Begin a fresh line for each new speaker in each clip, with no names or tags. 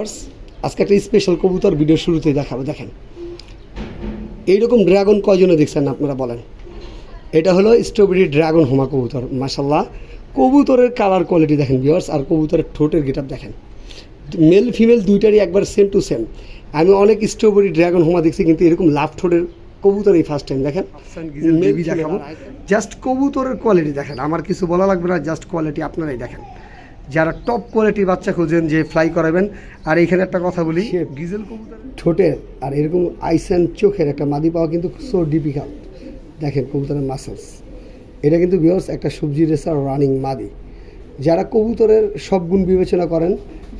Viewers আজকে একটা special কবুতর ভিডিও শুরুতে দেখাবো দেখেন। এইরকম ড্রাগন কয়জনে দেখছেন আপনারা বলেন? এটা হলো স্ট্রবেরি ড্রাগন হোমা কবুতর মাসাল্লাহ কবুতরের কালার কোয়ালিটি দেখেন ভিউয়ার্স আর কবুতরের ঠোঁটের গেটআপ দেখেন। মেল ফিমেল দুইটারই একবার সেম টু সেম আমি অনেক স্ট্রবেরি ড্রাগন হোমা দেখছি কিন্তু এরকম লাভ ঠোঁটের কবুতর এই ফার্স্ট টাইম দেখেন মেবি দেখাবো। জাস্ট কবুতরের কোয়ালিটি দেখেন। আমার কিছু বলা লাগবে না জাস্ট কোয়ালিটি আপনারাই দেখেন। যারা টপ কোয়ালিটির বাচ্চা খোঁজেন যে ফ্লাই করাবেন। আর এইখানে একটা কথা বলি গিজেল কবুতর? ঠোঁটের আর এরকম আইস অ্যান্ড চোখের একটা মাদি পাওয়া কিন্তু সো ডিফিকাল্ট দেখেন কবুতরের মাসেলস এটা কিন্তু বিয়র্স একটা সবজি রেসার রানিং মাদি। যারা কবুতরের সব গুণ বিবেচনা করেন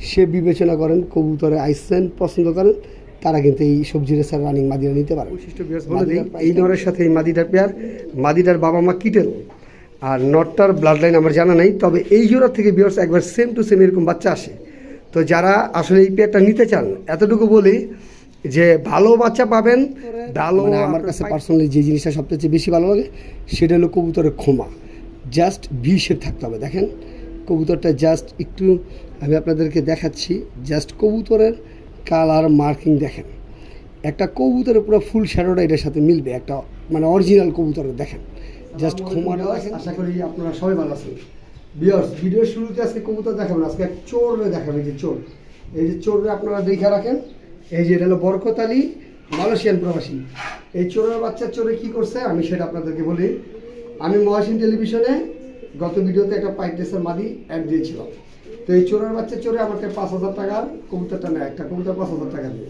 সে বিবেচনা করেন কবুতরের আইসেন পছন্দ করেন তারা কিন্তু এই সবজি রেসার রানিং মাদিরা নিতে পারে। বৈশিষ্ট্য এই নরের সাথে এই মাদিটার পেয়ার মাদিটার বাবা মা কিটেল। আর নটটার ব্লাড লাইন আমার জানা নেই তবে এই জোড়া থেকে বিয়ার্স একবার সেম টু সেম এরকম বাচ্চা আসে। তো যারা আসলে এই পেয়ারটা নিতে চান এতটুকু বলি যে ভালো বাচ্চা পাবেন ভালো মানে আমার কাছে পার্সোনালি যে জিনিসটা সবচেয়ে বেশি ভালো লাগে সেটা হলো কবুতরের খোমা জাস্ট ভি শেপ থাকতে হবে দেখেন। কবুতরটা জাস্ট একটু আমি আপনাদেরকে দেখাচ্ছি জাস্ট কবুতরের কালার মার্কিং দেখেন। একটা কবুতরের পুরো ফুল শ্যাডোটা এটার সাথে মিলবে একটা মানে অরিজিনাল কবুতরের দেখেন। জাস্ট খোমাটা আশা করি আপনারা সবাই ভালো আছেন। বিয়ার্স ভিডিওর শুরুতে আজকে কবুতর দেখাবেন আজকে এক চোরে দেখাবেন যে চোর। এই যে চোরে আপনারা দেখে রাখেন। এই যে এটা হলো বরকত আলী, মালয়েশিয়ান প্রবাসী। এই চোরের বাচ্চা চোরে কি করছে, আমি সেটা আপনাদেরকে বলি। আমি মহাসিন টেলিভিশনে গত ভিডিওতে একটা পাইট ড্রেসের মাদি অ্যাড দিয়েছিলাম। তো এই চোরের বাচ্চা চোরে আমাকে পাঁচ হাজার টাকার কবুতরটা নেয়, একটা কবুতর পাঁচ হাজার টাকা দিয়ে।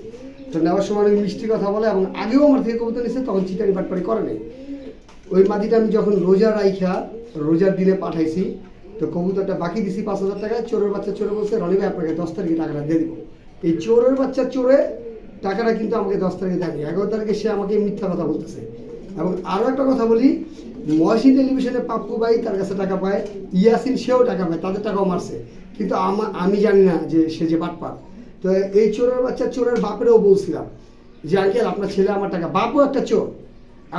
তো নেওয়ার সময় অনেক মিষ্টি কথা বলে এবং আগেও আমার থেকে কবুতর নিচ্ছে তখন চিটারি বাটপারি করে নেই। ওই মাদিটা আমি যখন রোজা রাইখা, রোজার দিনে পাঠাইছি, তো কবুতরটা বাকি দিছি পাঁচ হাজার টাকা, চোরের বাচ্চা চোরে বলছে, রনি ভাই, আপনাকে দশ তারিখে টাকাটা দিয়ে দিব। এই চোরের বাচ্চা চোরে টাকাটা কিন্তু আমাকে দশ তারিখে দেয়নি। এগারো তারিখে সে আমাকে মিথ্যা কথা বলতেছে। এবং আরও একটা কথা বলি, মহাসিন টেলিভিশনে পাপ্পু ভাই তার কাছে টাকা পায়, ইয়াসিন সেও টাকা পায়, তাদের টাকাও মারছে। কিন্তু আমা, আমি জানি না যে সে যে বাটপার। তো এই চোরের বাচ্চা চোরের বাপেরও বলছিলাম যে, আঙ্কেল, আপনার ছেলে আমার টাকা। বাপও একটা চোর।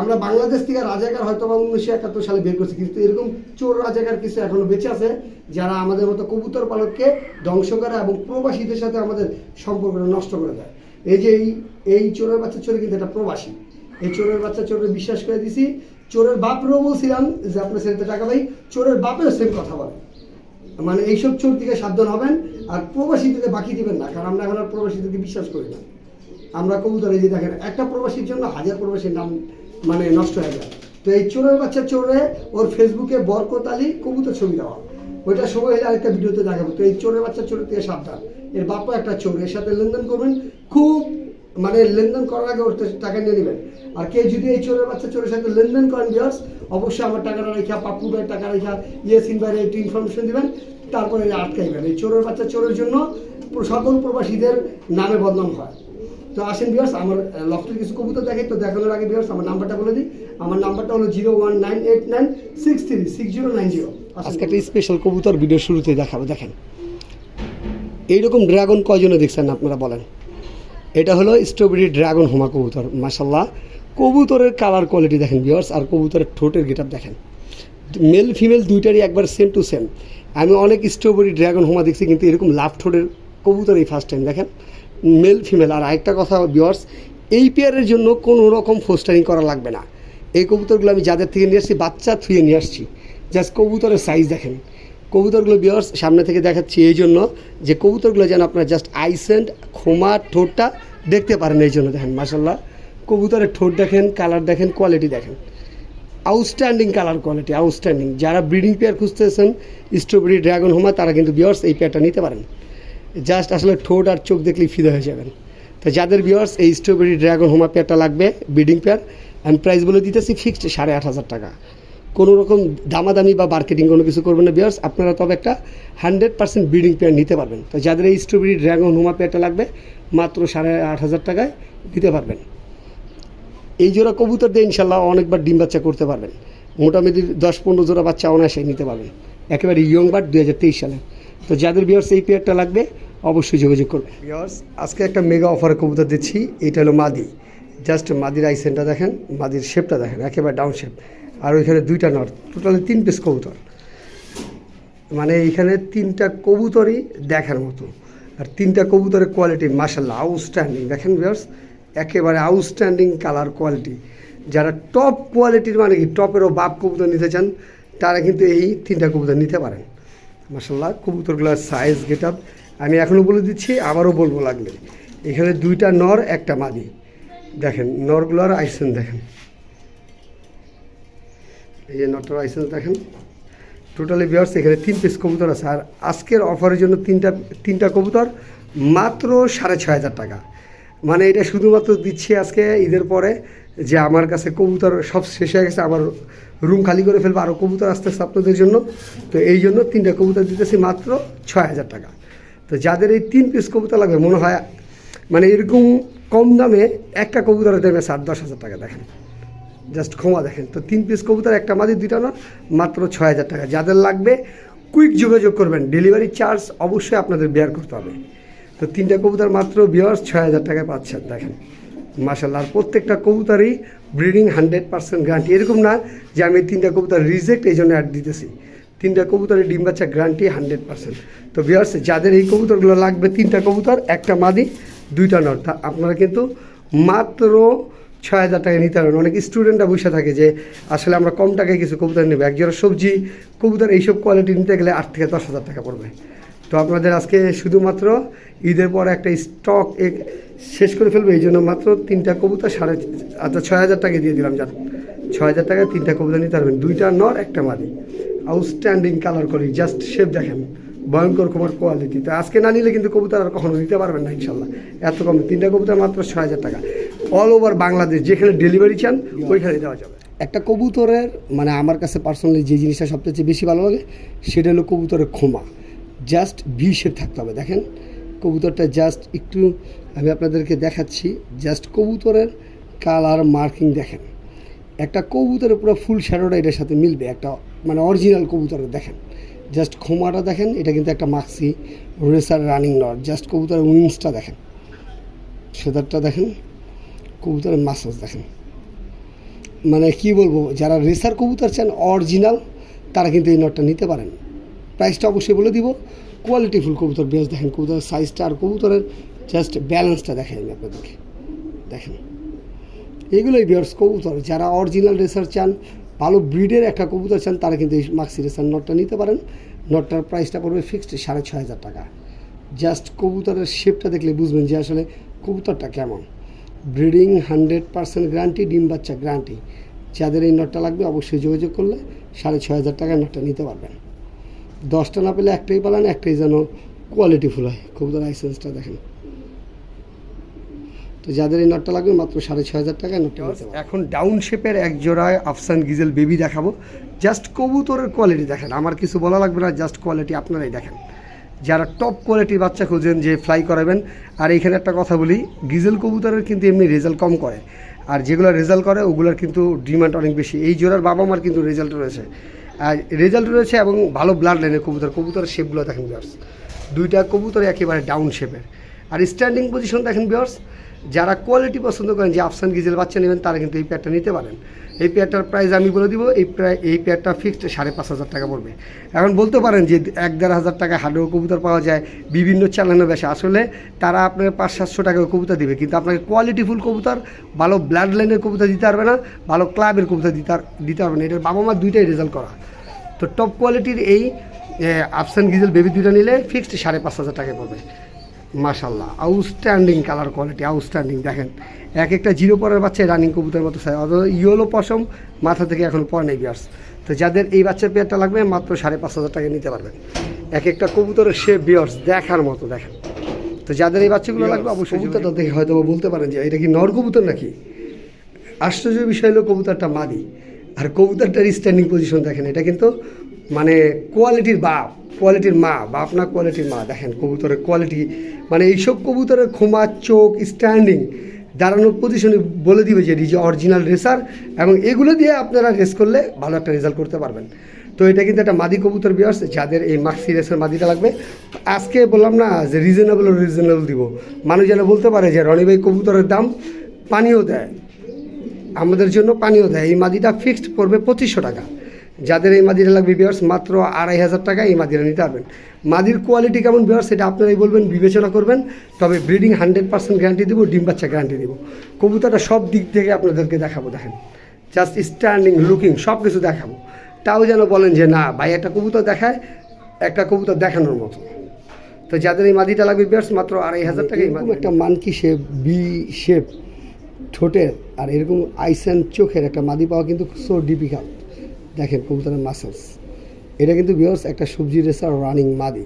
আমরা বাংলাদেশ থেকে রাজাকার হয়তো বা উনিশশো একাত্তর সালে বের করছি, কিন্তু এরকম চোর রাজাকার কিছু এখনও বেঁচে আছে যারা আমাদের মতো কবুতর পালককে ধ্বংস করে এবং প্রবাসীদের সাথে আমাদের সম্পর্কটা নষ্ট করে দেয়। এই যে এই এই চোরের বাচ্চা চোরে কিন্তু এটা প্রবাসী। এই চোরের বাচ্চা চোরের বিশ্বাস করে দিছি। চোরের বাপরেও বলছিলাম যে, আপনার ছেলেতে টাকা পাই চোরের বাপেও সেম কথা বলে। মানে এইসব চোর থেকে সাবধান হবেন আর প্রবাসীদেরকে বাকি দিবেন না, কারণ আমরা এখন আর প্রবাসীদেরকে বিশ্বাস করি না। আমরা কবুতর যে দেখেন, একটা প্রবাসীর জন্য হাজার প্রবাসীর নাম মানে নষ্ট হয়ে যায়। তো এই চোরের বাচ্চা চোরে ওর ফেসবুকে বরকত আলী কবুতর ছবি দেওয়া। ওইটা সময় হলে আরেকটা ভিডিওতে দেখাবো। তো এই চোরের বাচ্চা চোরের থেকে সাবধান। এর বাপা একটা চোর, এর সাথে লেনদেন করবেন। খুব মানে লেনদেন করার আগে ওর টাকা নিয়ে নেবেন। আর কেউ যদি এই চোরের বাচ্চা চোরের সাথে লেনদেন করেন বিয়ার্স অবশ্যই আমার টাকাটা রেখা পাপ্পু ভাইয়ের টাকা রেখা ইয়েসিন ভাইয়ের একটু ইনফরমেশন দিবেন। তারপরে আটকাইবেন। এই চোরের বাচ্চা চোরের জন্য সকল প্রবাসীদের নামে বদনাম হয়। তো আসেন বিয়ার্স আমার লফটের কিছু কবুতর দেখাই, তো দেখানোর আগে বিয়ার্স আমার নাম্বারটা বলে দিই। আমার নাম্বারটা হলো zero one nine eight nine six three six zero nine zero. আজকে একটা স্পেশাল কবুতর ভিডিও শুরুতে দেখাবো, দেখেন। এইরকম ড্রাগন কয়জনে দেখছেন আপনারা বলেন? এটা হলো স্ট্রবেরি ড্রাগন হোমা কবুতর মাসাল্লাহ কবুতরের কালার কোয়ালিটি দেখেন বিয়ার্স আর কবুতরের ঠোঁটের গেটআপ দেখেন। মেল ফিমেল দুইটারই একবার সেম টু সেম আমি অনেক স্ট্রবেরি ড্রাগন হোমা দেখছি, কিন্তু এরকম লাভ ঠোঁটের কবুতর এই ফার্স্ট টাইম দেখেন। মেল ফিমেল আর আরেকটা কথা বিয়ার্স এই পেয়ারের জন্য কোনো রকম ফোস্টারিং করা লাগবে না। এই কবুতরগুলো আমি যাদের থেকে নিয়ে আসছি, বাচ্চা থুয়ে নিয়ে আসছি। জাস্ট কবুতরের সাইজ দেখেন। কবুতরগুলো বিয়ার্স সামনে থেকে দেখাচ্ছি এই জন্য যে কবুতরগুলো যেন আপনার জাস্ট আইসেন্ট খোমা ঠোঁটটা দেখতে পারেন এই জন্য দেখেন মাসাল্লাহ কবুতরের ঠোঁট দেখেন কালার দেখেন কোয়ালিটি দেখেন। আউটস্ট্যান্ডিং কালার কোয়ালিটি আউটস্ট্যান্ডিং যারা ব্রিডিং পেয়ার খুঁজতেছেন স্ট্রবেরি ড্রাগন হোমা তারা কিন্তু বিয়ার্স এই পেয়ারটা নিতে পারেন। জাস্ট আসলে ঠোঁট আর চোখ দেখলেই ফিদে হয়ে যাবেন। তো যাদের বিয়ার্স এই স্ট্রবেরি ড্রাগন হোমা পেয়ারটা লাগবে ব্রিডিং পেয়ার আমি প্রাইস বলে দিতেছি ফিক্সড সাড়ে আট হাজার টাকা। কোনো রকম দামাদামি বা মার্কেটিং কোনো কিছু করবেন না বিয়ার্স আপনারা তবে একটা হান্ড্রেড পার্সেন্ট ব্রিডিং পেয়ার নিতে পারবেন। তো যাদের এই স্ট্রবেরি ড্রাগন হোমা পেয়ারটা লাগবে, মাত্র সাড়ে আট হাজার টাকায় দিতে পারবেন। এই জোড়া কবুতর দিয়ে ইনশাল্লাহ অনেকবার ডিম বাচ্চা করতে পারবেন। মোটামুটি দশ পনেরো জোড়া বাচ্চা অনায়াসে নিতে পারবেন। একেবারে ইয়ং বার্ড দু হাজার তেইশ সালে। তো যাদের বিয়ার্স এই পেয়ারটা লাগবে, অবশ্যই যোগাযোগ করবে। বিয়ার্স আজকে একটা মেগা অফারে কবুতর দিচ্ছি, এটা হলো মাদি। জাস্ট মাদির আইসেনটা দেখেন, মাদির শেপটা দেখেন, একেবারে ডাউন শেপ আর ওইখানে দুইটা নট টোটালি তিন পিস কবুতর। মানে এইখানে তিনটা কবুতরই দেখার মতো। আর তিনটা কবুতরের কোয়ালিটি মাসাল্লাহ আউটস্ট্যান্ডিং দেখেন ভিউয়ার্স একেবারে আউটস্ট্যান্ডিং কালার কোয়ালিটি যারা টপ কোয়ালিটির মানে কি টপেরও বাপ কবুতর নিতে চান, তারা কিন্তু এই তিনটা কবুতর নিতে পারেন। মাসাল্লাহ কবুতরগুলোর সাইজ গেট আপ আমি এখনও বলে দিচ্ছি আবারও বলব লাগলে এখানে দুইটা নর, একটা মাদি। দেখেন নরগুলোর আইসেন, দেখেন। এই যে নটর আইসেন্স দেখেন। টোটালি বিয়ার্স এখানে তিন পিস কবুতর আছে। আর আজকের অফারের জন্য তিনটা তিনটা কবুতর, মাত্র সাড়ে ছয় হাজার টাকা। মানে এটা শুধুমাত্র দিচ্ছি আজকে, ঈদের পরে। যে আমার কাছে কবুতর সব শেষ হয়ে গেছে, আমার রুম খালি করে ফেলব আরও কবুতর আসতেছে আপনাদের জন্য। তো এই জন্য তিনটা কবুতর দিতেছি মাত্র ছয় হাজার টাকা। তো যাদের এই তিন পিস কবুতর লাগবে, মনে হয় মানে এরকম কম দামে একটা কবুতরের দেবে সাত, দশ হাজার টাকা দেখেন। জাস্ট ক্ষমা দেখেন। তো তিন পিস কবুতর, একটা মাদি দুইটা না, মাত্র ছয় হাজার টাকা। যাদের লাগবে কুইক যোগাযোগ করবেন। ডেলিভারি চার্জ অবশ্যই আপনাদের বেয়ার করতে হবে। তো তিনটা কবুতর মাত্র বিয়ার্স ছয় হাজার টাকায় পাচ্ছেন, দেখেন। মাসাল্লাহ আর প্রত্যেকটা কবুতারই ব্রিডিং হান্ড্রেড পার্সেন্ট গ্যারান্টি এরকম না যে আমি তিনটা কবুতর রিজেক্ট এই জন্য অ্যাড দিতেছি। তিনটা কবুতরের ডিম বাচ্চা গ্যারান্টি হান্ড্রেড পার্সেন্ট তো বিয়ার্স যাদের এই কবুতরগুলো লাগবে, তিনটা কবুতর, একটা মাদি, দুইটা নর। তা আপনারা কিন্তু মাত্র ছয় হাজার টাকা নিতে পারবেন। অনেক স্টুডেন্টরা বসে থাকে যে, আসলে আমরা কম টাকায় কিছু কবুতর নেব। এক জোড়া সবজি, কবুতর এইসব কোয়ালিটি নিতে গেলে আট থেকে দশ হাজার টাকা পড়বে। তো আপনাদের আজকে শুধুমাত্র ঈদের পর একটা স্টক শেষ করে ফেলব এই জন্য মাত্র তিনটা কবুতর সাড়ে আচ্ছা ছয় হাজার টাকা দিয়ে দিলাম জান। ছয় হাজার টাকায় তিনটা কবুতর নিতে পারবেন। দুইটা নর একটা মাদি। আউটস্ট্যান্ডিং কালার করি জাস্ট শেপ দেখেন। ভয়ঙ্কর কুমার কোয়ালিটি তো আজকে না নিলে কিন্তু কবুতর আর কখনো নিতে পারবেন না ইনশাল্লাহ। এত কম তিনটা কবুতর মাত্র ছয় হাজার টাকা। অল ওভার বাংলাদেশ যেখানে ডেলিভারি চান ওইখানে দেওয়া যাবে। একটা কবুতরের মানে আমার কাছে পার্সোনালি যে জিনিসটা সবচেয়ে বেশি ভালো লাগে সেটা হলো কবুতরের খোমা জাস্ট ভি শেপ থাকতে হবে দেখেন। কবুতরটা জাস্ট একটু আমি আপনাদেরকে দেখাচ্ছি। জাস্ট কবুতরের কালার মার্কিং দেখেন। একটা কবুতরের পুরো ফুল শ্যাডোটা এটার সাথে মিলবে। একটা মানে অরিজিনাল কবুতরের দেখেন। জাস্ট খোমাটা দেখেন, এটা কিন্তু একটা maxi racer running not just কবুতরের উইংসটা দেখেন। সেদারটা দেখেন, কবুতরের মাসাজ দেখেন। মানে কি বলব, যারা রেসার কবুতর চান অরিজিনাল তারা কিন্তু এই নটটা নিতে পারেন। প্রাইসটা অবশ্যই বলে দিব। কোয়ালিটিফুল কবুতর, বেশ দেখেন, কবুতরের সাইজটা আর কবুতরের জাস্ট ব্যালেন্সটা দেখেন আমি আপনাদেরকে দেখেন। এগুলোই বিয়ার্স কবুতর, যারা অরিজিনাল রেসার চান, ভালো ব্রিডের একটা কবুতর চান, তারা কিন্তু এই মাক্সি রেসার নটটা নিতে পারেন। নটটার প্রাইসটা পড়বে ফিক্সড সাড়ে ছয় হাজার টাকা। জাস্ট কবুতরের শেপটা দেখলে বুঝবেন যে আসলে কবুতরটা কেমন। ব্রিডিং হান্ড্রেড পার্সেন্ট গ্যারান্টি ডিম বাচ্চা গ্যারান্টি যাদের এই নটটা লাগবে, অবশ্যই যোগাযোগ করলে সাড়ে ছয় হাজার টাকায় নটটা নিতে পারবেন। দশটা না পেলে একটাই পালান একটাই যেন কোয়ালিটিফুল হয়। কবুতর লাইসেন্সটা দেখেন। তো যাদের এই নটটা লাগবে মাত্র সাড়ে ছয় হাজার টাকা নটটা এখন ডাউন শেপের এক জোড়ায় আফসান গিজেল বেবি দেখাবো। জাস্ট কবুতরের কোয়ালিটি দেখেন। আমার কিছু বলা লাগবে না জাস্ট কোয়ালিটি আপনারাই দেখেন। যারা টপ কোয়ালিটির বাচ্চা খুঁজেন যে ফ্লাই করাবেন আর এখানে একটা কথা বলি গিজেল কবুতরের কিন্তু এমনি রেজাল্ট কম করে। আর যেগুলো রেজাল্ট করে ওগুলোর কিন্তু ডিমান্ড অনেক বেশি। এই জোড়ার বাবা মার কিন্তু রেজাল্ট রয়েছে। রেজাল্ট রয়েছে এবং ভালো ব্লাড লাইনের কবুতর, কবুতরের শেপগুলো দেখেন বিয়ার্স দুইটা কবুতর একেবারে ডাউন শেপের আর স্ট্যান্ডিং পজিশন দেখেন বিয়ার্স যারা কোয়ালিটি পছন্দ করেন, যে আফসান গিজেল বাচ্চা নেবেন, তারা কিন্তু এই প্যাডটা নিতে পারেন। এই প্যাডটার প্রাইস আমি বলে দিব, এই প্রায় এই পেয়ারটা ফিক্সড সাড়ে পাঁচ হাজার টাকা পড়বে। এখন বলতে পারেন যে এক দেড় হাজার টাকা হাডেও কবুতর পাওয়া যায়, বিভিন্ন চ্যানেলে বেশি। আসলে তারা আপনার পাঁচ, সাতশো টাকা কবুতর দিবে, কিন্তু আপনাকে কোয়ালিটিফুল কবুতর, ভালো ব্লাড লাইনের কবুতর দিতে পারবে না, ভালো ক্লাবের কবুতর দিতে দিতে পারবে না। এটার বাবা মা দুইটাই রেজাল্ট করা। তো টপ কোয়ালিটির এই আফসান গিজেল বেবি দুইটা নিলে ফিক্সড সাড়ে পাঁচ হাজার টাকা পড়বে। মাশাল্লাহ আউটস্ট্যান্ডিং কালার কোয়ালিটি আউটস্ট্যান্ডিং দেখেন। এক একটা জিরো পরের বাচ্চা রানিং কবুতরের মতো সাইজ অথবা ইয়েলো পশম মাথা থেকে এখন পরে নেই বিয়ার্স তো যাদের এই বাচ্চার পেয়ারটা লাগবে মাত্র সাড়ে পাঁচ হাজার টাকা নিতে পারবেন। এক একটা কবুতরের সে বিয়ার্স দেখার মতো দেখেন। তো যাদের এই বাচ্চাগুলো লাগবে অবশ্যই কবুতরটা দেখে হয়তো বলতে পারেন যে এটা কি নর কবুতর নাকি? আশ্চর্য বিষয় হলো কবুতরটা মাদি। আর কবুতরটার স্ট্যান্ডিং পজিশন দেখেন এটা কিন্তু মানে কোয়ালিটির বাপ কোয়ালিটির মা বাপ না কোয়ালিটির মা, দেখেন কবুতরের কোয়ালিটি মানে এইসব কবুতরের খোমা চোখ স্ট্যান্ডিং দাঁড়ানোর পজিশনে বলে দিবে যে যে অরিজিনাল রেসার এবং এগুলো দিয়ে আপনারা রেস করলে ভালো একটা রেজাল্ট করতে পারবেন। তো এটা কিন্তু একটা মাদি কবুতর বিয়ার্স যাদের এই মাক্সি রেসের মাদিটা লাগবে। আজকে বললাম না যে রিজনেবল রিজনেবল দিব। মানুষ যেন বলতে পারে যে রনি ভাই কবুতরের দাম পানিও দেয়। আমাদের জন্য পানিও দেয়। এই মাদিটা ফিক্সড পড়বে পঁচিশশো টাকা। যাদের এই মাদিটা লাগবে বিয়ার্স মাত্র আড়াই হাজার টাকা এই মাদিরা নিতে পারবেন। মাদির কোয়ালিটি কেমন বিয়ার্স সেটা আপনারাই বলবেন বিবেচনা করবেন। তবে ব্রিডিং হান্ড্রেড পার্সেন্ট গ্যারান্টি দেবো ডিম বাচ্চা গ্যারান্টি দেবো। কবুতরটা সব দিক থেকে আপনাদেরকে দেখাবো দেখেন। জাস্ট স্ট্যান্ডিং লুকিং সব কিছু দেখাবো। তাও যেন বলেন যে না ভাই একটা কবুতর দেখায় একটা কবুতর দেখানোর মতো। তো যাদের এই মাদিটা লাগবে বিয়ার্স মাত্র আড়াই হাজার টাকা একটা মানকি শেপ বি শেপ ঠোঁটের আর এরকম আইস চোখের একটা মাদি পাওয়া কিন্তু সো ডিফিকাল্ট দেখেন কবুতরের মাসেলস এটা কিন্তু বিয়ার্স একটা সবজি রেসার রানিং মাদি।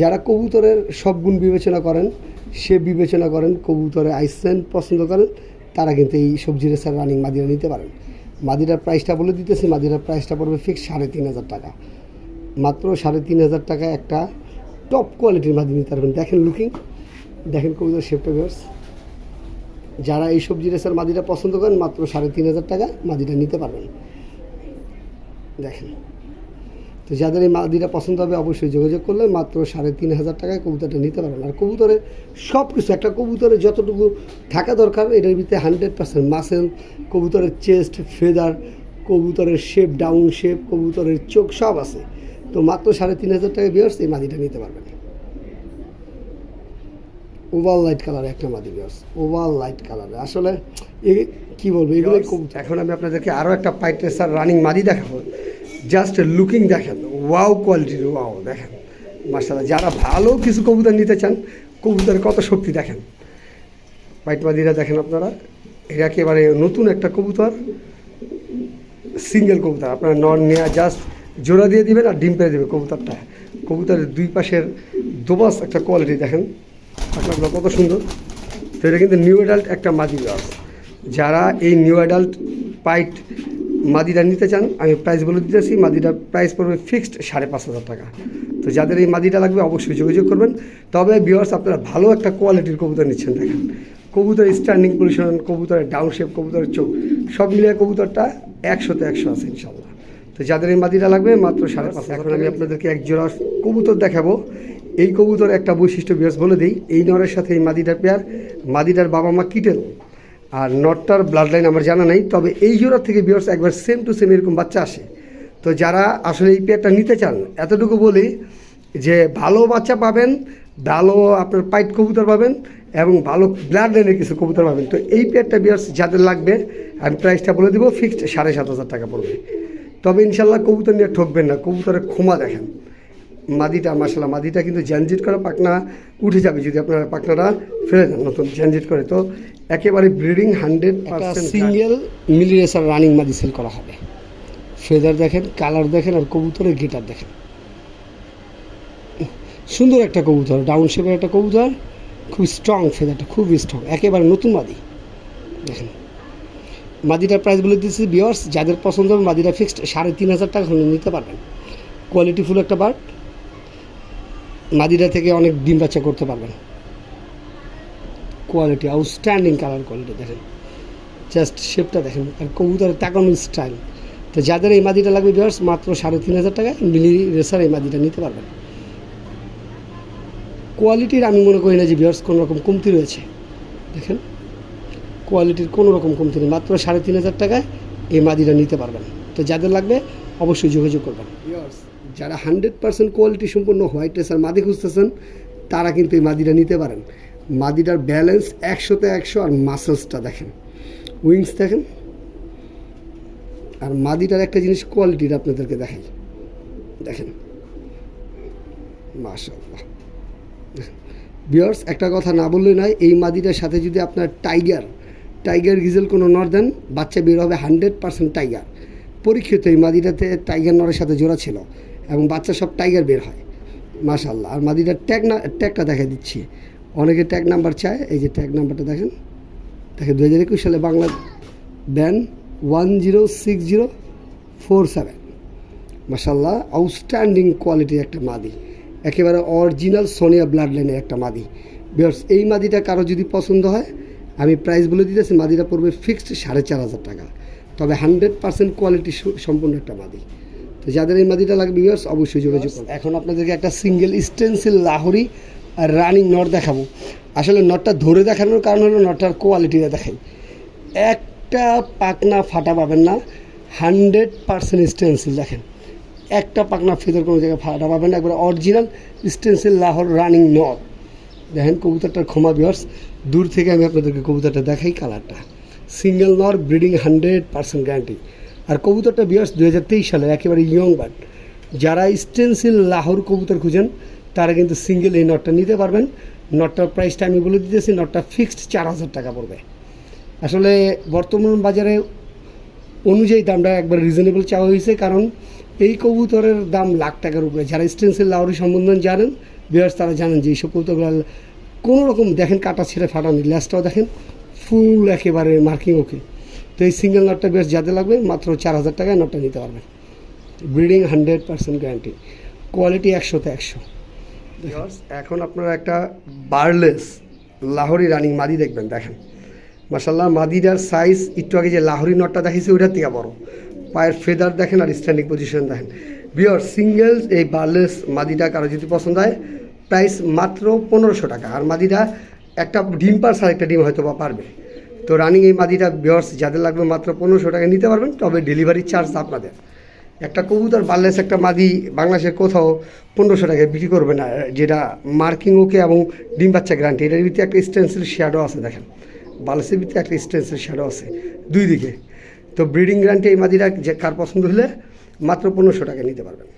যারা কবুতরের সব গুণ বিবেচনা করেন, সে বিবেচনা করেন কবুতরের আইসেন, পছন্দ করেন, তারা কিন্তু এই সবজি রেসার রানিং মাদিরা নিতে পারেন। মাদিরার প্রাইসটা বলে দিতেছি মাদিরার প্রাইসটা পড়বে ফিক্স সাড়ে তিন হাজার টাকা। মাত্র সাড়ে তিন হাজার টাকা একটা টপ কোয়ালিটির মাদি নিতে পারবেন। দেখেন লুকিং দেখেন কবুতর শেপটা ভিউয়ার্স যারা এই সবজি রেসার মাদিটা পছন্দ করেন, মাত্র সাড়ে তিন হাজার টাকা মাদিটা নিতে পারবেন। দেখেন। তো যাদের এই মাদিটা পছন্দ হবে অবশ্যই যোগাযোগ করলে মাত্র সাড়ে তিন হাজার টাকায় কবুতরটা নিতে পারবেন। আর কবুতরের সব কিছু একটা কবুতরে যতটুকু থাকা দরকার এটার ভিতরে হান্ড্রেড পার্সেন্ট মাসেল কবুতরের চেস্ট ফেদার কবুতরের শেপ ডাউন শেপ কবুতরের চোখ সব আছে। তো মাত্র সাড়ে তিন হাজার টাকায় বিয়ার্স এই মাদিটা নিতে পারবেন। ওভাল লাইট কালার একটা মাদি বিয়ার্স ওভাল লাইট কালার আসলে এ কি বলব এগুলো কবুতর। এখন আমি আপনাদেরকে আরও একটা পাইট রেসার রানিং মাদি দেখাবো। জাস্ট লুকিং দেখেন ওয়াও কোয়ালিটির ওয়াও দেখেন। মার্শাল্লাহ যারা ভালো কিছু কবুতর নিতে চান, কবুতরের কত শক্তি, দেখেন। পাইট মাদিরা দেখেন আপনারা এটা একেবারে নতুন একটা কবুতর সিঙ্গেল কবুতর। আপনার নন নেওয়া জাস্ট জোড়া দিয়ে দিবেন আর ডিম পেয়ে দেবে কবুতরটা। কবুতরের দুই পাশের দোবাস একটা কোয়ালিটি দেখেন। আপনার কত সুন্দর। তো এটা কিন্তু নিউ অ্যাডাল্ট একটা মাদি গাছ যারা এই নিউ অ্যাডাল্ট পাইট মাদিটা নিতে চান, আমি প্রাইস বলে দিতেছি মাদিটার প্রাইস পড়বে ফিক্সড সাড়ে পাঁচ হাজার টাকা। তো যাদের এই মাদিটা লাগবে অবশ্যই যোগাযোগ করবেন। তবে ভিউয়ার্স আপনারা ভালো একটা কোয়ালিটির কবুতর নিচ্ছেন, দেখেন। কবুতরের স্ট্যান্ডিং পজিশন কবুতরের ডাউন শেপ কবুতরের চোখ, সব মিলিয়ে কবুতরটা একশোতে একশো আছে ইনশাল্লাহ তো যাদের এই মাদিটা লাগবে, মাত্র সাড়ে পাঁচ এখন আমি আপনাদেরকে এক জোড়া কবুতর দেখাবো। এই কবুতর একটা বৈশিষ্ট্য বিয়ার্স বলে দিই, এই নরের সাথে এই মাদিটার পেয়ার মাদিটার বাবা মা কিটেল আর নটটার ব্লাড লাইন আমার জানা নেই, তবে এই জোড়া থেকে বিয়ার্স একবার সেম টু সেম এরকম বাচ্চা আসে। তো যারা আসলে এই পেয়ারটা নিতে চান, এতটুকু বলি যে ভালো বাচ্চা পাবেন, ভালো আপনার পাইট কবুতর পাবেন এবং ভালো ব্লাড লাইনের কিছু কবুতর পাবেন। তো এই পেয়ারটা বিয়ার্স যাদের লাগবে, আমি প্রাইসটা বলে দেবো ফিক্সড সাড়ে সাত হাজার টাকা পড়বে। তবে ইনশাল্লাহ কবুতর নিয়ে ঠকবেন না, কবুতরের ক্ষমা দেখেন। মাদিটা মাসালা মাদিটা কিন্তু জ্যানজিট করা পাখনা উঠে যাবে যদি আপনারা পাখনাটা ফেলে দেন নতুন জ্যানজিট করে। তো একেবারে ব্রিডিং হান্ড্রেড পার্সেন্ট সিঙ্গেল মিলি রেসার রানিং মাদি সেল করা হবে। ফেদার দেখেন কালার দেখেন আর কবুতরের গিটার দেখেন। সুন্দর একটা কবুতর ডাউন শেপের একটা কবুতর খুব স্ট্রং ফেদারটা খুব স্ট্রং একেবারে নতুন মাদি। দেখেন মাদিটার প্রাইস বলে দিচ্ছি বিয়ার্স যাদের পছন্দ হবে মাদিটা ফিক্সড সাড়ে তিন হাজার টাকা নিতে পারবেন। কোয়ালিটিফুল একটা বার্ড। মাদিরা থেকে অনেক ডিম বাচ্চা করতে পারবেন। কোয়ালিটি আউটস্ট্যান্ডিং কালার কোয়ালিটি দেখেন। জাস্ট শেপটা দেখেন, আর কবুতরের তাকানোর স্টাইল তো যাদের এই মাদিটা লাগবে বিয়ার্স মাত্র সাড়ে তিন হাজার টাকায় মিলি রেসার এই মাদিটা নিতে পারবেন। কোয়ালিটির আমি মনে করি না যে বিয়ার্স কোনো রকম কমতি রয়েছে। দেখেন কোয়ালিটির কোনো রকম কমতি নেই, মাত্র সাড়ে তিন হাজার টাকায় এই মাদিটা নিতে পারবেন। তো যাদের লাগবে, অবশ্যই যোগাযোগ করবেন। যারা হান্ড্রেড পার্সেন্ট কোয়ালিটি সম্পূর্ণ হোয়াইট রেসার মাদি খুঁজতেছেন, তারা কিন্তু এই মাদিটা নিতে পারেন। মাদিটার ব্যালেন্স একশোতে একশো আর মাসেলসটা দেখেন। উইংস দেখেন। আর মাদিটার একটা জিনিস কোয়ালিটির আপনাদেরকে দেখাই। দেখেন। বিয়ার্স একটা কথা না বললে নয়, এই মাদিটার সাথে যদি আপনার টাইগার টাইগার গিজেল কোনো নর দেন, বাচ্চা বের হবে হান্ড্রেড পার্সেন্ট টাইগার। পরীক্ষিত এই মাদিটাতে টাইগার নরের সাথে জোড়া ছিল। এবং বাচ্চা সব টাইগার বের হয়। মাশাল্লাহ আর মাদিটার ট্যাগ না ট্যাগটা দেখা দিচ্ছি। অনেকে ট্যাগ নাম্বার চায়। এই যে ট্যাগ নাম্বারটা দেখেন। দেখেন দু হাজার একুশ সালে Bangla ban one zero six zero four seven মাসাল্লাহ আউটস্ট্যান্ডিং কোয়ালিটির একটা মাদি। একেবারে অরিজিনাল সোনিয়া ব্লাড লাইনের একটা মাদি। বিয়ার্স এই মাদিটা কারও যদি পছন্দ হয়, আমি প্রাইস বলে দিতেছি, মাদিটা পড়বে ফিক্সড সাড়ে চার হাজার টাকা। তবে হান্ড্রেড পার্সেন্ট কোয়ালিটি সম্পূর্ণ একটা মাদি। তো যাদের এই মাদিটা লাগবে বিয়ার্স অবশ্যই যোগাযোগ করুন এখন আপনাদেরকে একটা সিঙ্গেল স্টেন্সিল লাহোরি আর রানিং নট দেখাবো। আসলে নটটা ধরে দেখানোর কারণ হলো নটটার কোয়ালিটিটা দেখাই। একটা পাকনা ফাটা পাবেন না হান্ড্রেড পার্সেন্ট স্টেন্সিল দেখেন। একটা পাকনা ফেদার কোনো জায়গায় ফাটা পাবেন না একবার অরিজিনাল স্টেন্সিল লাহোর রানিং নট দেখেন কবুতরটার ক্ষমা বিয়ার্স দূর থেকে আমি আপনাদেরকে কবুতরটা দেখাই কালারটা সিঙ্গেল নর ব্রিডিং হান্ড্রেড পার্সেন্ট গ্যারান্টি আর কবুতরটা বিয়ার্স দু হাজার তেইশ সালের, একেবারে ইয়ং বার্ড যারা স্টেন্সিল লাহোর কবুতর খুঁজেন, তারা কিন্তু সিঙ্গেল এই নটটা নিতে পারবেন। নটটার প্রাইসটা আমি বলে দিতেছি নটটা ফিক্সড চার হাজার টাকা পড়বে। আসলে বর্তমান বাজারে অনুযায়ী দামটা একবার রিজনেবল চাওয়া হয়েছে, কারণ এই কবুতরের দাম লাখ টাকার উপরে। যারা স্টেন্সিল লাউরি সম্বন্ধে জানেন বিয়ার্স তারা জানেন যে এইসব কবুতরগুলো কোনো রকম দেখেন কাটা ছেড়ে ফাটানি ল্যাসটাও দেখেন ফুল একেবারে মার্কিং ওকে তো এই সিঙ্গেল নটটা বেশ যাতে লাগবে, মাত্র চার হাজার টাকায় নটটা নিতে পারবেন breeding hundred percent guarantee quality একশোতে একশো। এখন আপনারা একটা বার্লেস লাহোরি রানিং মাদি দেখবেন, দেখেন। মাসাল্লাহ মাদিটার সাইজ একটু আগে যে লাহোরি নটটা দেখেছি ওইটার থেকে বড়। পায়ের ফেদার দেখেন আর স্ট্যান্ডিং পজিশন দেখেন। বিয়র সিঙ্গেল এই বার্লেস মাদিটা কারও যদি পছন্দ হয় প্রাইস মাত্র পনেরোশো টাকা। আর মাদিটা একটা ডিম পার আর একটা ডিম হয়তো বা পারবে। তো রানিং এই মাদিটা বিয়র্স যাদের লাগবে মাত্র পনেরোশো টাকা নিতে পারবেন, তবে ডেলিভারি চার্জ আপনাদের। একটা কবুতর বার্লেস একটা মাদি বাংলাদেশের কোথাও পনেরোশো টাকায় বিক্রি করবে না, যেটা মার্কিং ওকে এবং ডিম বাচ্চা গ্যারান্টি এটার ভিতরে একটা স্টেন্সিল শ্যাডো আছে, দেখেন। বার্লেসের ভিতরে একটা স্টেন্সিল শ্যাডো আছে, দুই দিকে। তো ব্রিডিং গ্যারান্টি এই মাদিরা যে কার পছন্দ হলে মাত্র পনেরোশো টাকা নিতে পারবেন।